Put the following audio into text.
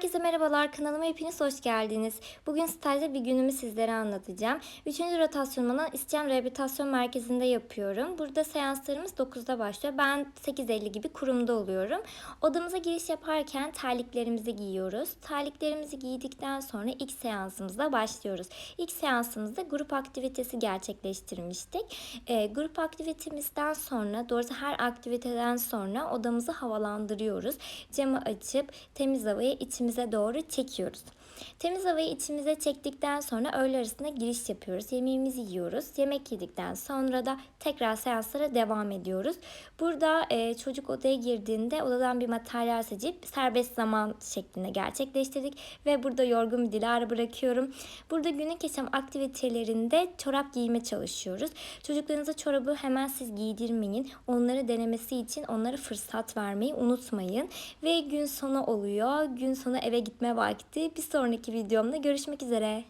Herkese merhabalar, kanalıma hepiniz hoş geldiniz. Bugün stajda bir günümü sizlere anlatacağım. Üçüncü rotasyonumu İstem Rehabilitasyon Merkezi'nde yapıyorum. Burada seanslarımız 9'da başlıyor. Ben 8.50 gibi kurumda oluyorum. Odamıza giriş yaparken terliklerimizi giyiyoruz. Terliklerimizi giydikten sonra ilk seansımızda başlıyoruz. İlk seansımızda grup aktivitesi gerçekleştirmiştik. E, grup aktivitemizden sonra, doğrusu her aktiviteden sonra odamızı havalandırıyoruz. Camı açıp temiz havayı içimize doğru çekiyoruz. Temiz havayı içimize çektikten sonra öğle arasında giriş yapıyoruz. Yemeğimizi yiyoruz. Yemek yedikten sonra da tekrar seanslara devam ediyoruz. Burada e, çocuk odaya girdiğinde odadan bir materyal seçip serbest zaman şeklinde gerçekleştirdik. Ve burada yorgun bir Dilara bırakıyorum. Burada günlük yaşam aktivitelerinde çorap giyme çalışıyoruz. Çocuklarınıza çorabı hemen siz giydirmeyin. Onları denemesi için onlara fırsat vermeyi unutmayın. Ve gün sonu oluyor. Gün sonu eve gitme vakti. Bir sonraki videomda görüşmek üzere.